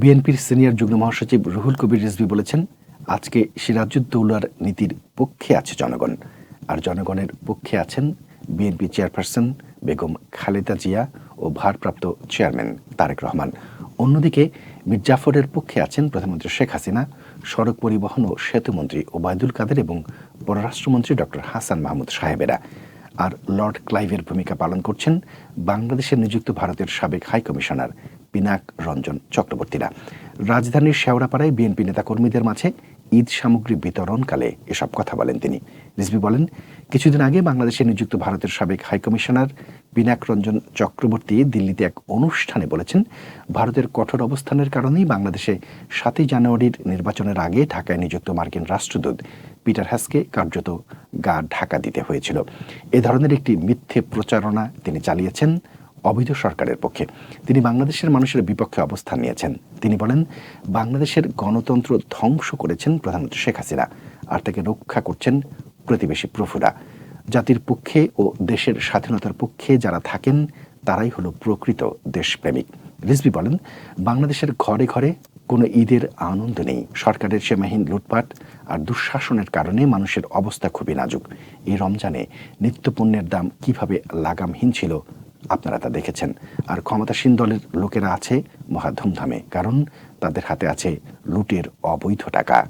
বিএনপির সিনিয়র যুগ্ম মহাসচিব রুহুল কবির রিজভী বলেছেন, আজকে সিরাজুদ্দৌলার নীতির পক্ষে আছে জনগণ। আর জনগণের পক্ষে আছেন বিএনপি চেয়ারপারসন বেগম খালেদা জিয়া ও ভারপ্রাপ্ত চেয়ারম্যান তারেক রহমান। অন্যদিকে মির্জাফরের পক্ষে আছেন প্রধানমন্ত্রী শেখ হাসিনা, সড়ক পরিবহন ও সেতুমন্ত্রী ওবায়দুল কাদের এবং পররাষ্ট্রমন্ত্রী ডক্টর হাসান মাহমুদ সাহেবেরা। আর লর্ড ক্লাইভের ভূমিকা পালন করছেন বাংলাদেশে নিযুক্ত ভারতের সাবেক হাই কমিশনার পিনাক, রঞ্জন চক্রবর্তীরা। রাজধানীর শেওড়াপাড়ায় বিএনপি নেতাকর্মীদের মাঝে ঈদ সামগ্রী বিতরণকালে এসব কথা বলেন তিনি। রিজভি বলেন, কিছুদিন আগে বাংলাদেশে নিযুক্ত ভারতের সাবেক হাইকমিশনার পিনাক, রঞ্জন চক্রবর্তী দিল্লিতে এক অনুষ্ঠানে বলেছেন, ভারতের কঠোর অবস্থানের কারণেই বাংলাদেশে সাতই জানুয়ারির নির্বাচনের আগে ঢাকায় নিযুক্ত মার্কিন রাষ্ট্রদূত পিটার হ্যাসকে কার্যত গা ঢাকা দিতে হয়েছিল। এ ধরনের একটি মিথ্যে প্রচারণা তিনি চালিয়েছেন। অবৈধ সরকারের পক্ষে। তিনি বাংলাদেশের মানুষের বিপক্ষে অবস্থান নিয়েছেন। তিনি বলেন, বাংলাদেশের গণতন্ত্র ধ্বংস করেছেন প্রধানমন্ত্রী শেখ হাসিনা, আর তাকে রক্ষা করছেন প্রতিবেশী প্রভুরা। জাতির পক্ষে ও দেশের স্বাধীনতার পক্ষে যারা থাকেন, তারাই হলো প্রকৃত দেশপ্রেমিক। রিজভি বলেন, বাংলাদেশের ঘরে ঘরে কোনো ঈদের আনন্দ নেই। সরকারের সীমাহীন লুটপাট আর দুঃশাসনের কারণে মানুষের অবস্থা খুবই নাজুক। এই রমজানে নিত্যপণ্যের দাম কীভাবে লাগামহীন ছিল আপনারা তা দেখেছেন। আর ক্ষমতাসীন দলের লোকেরা আছে মহা ধুমধামে, কারণ তাদের হাতে আছে লুটের অবৈধ টাকা।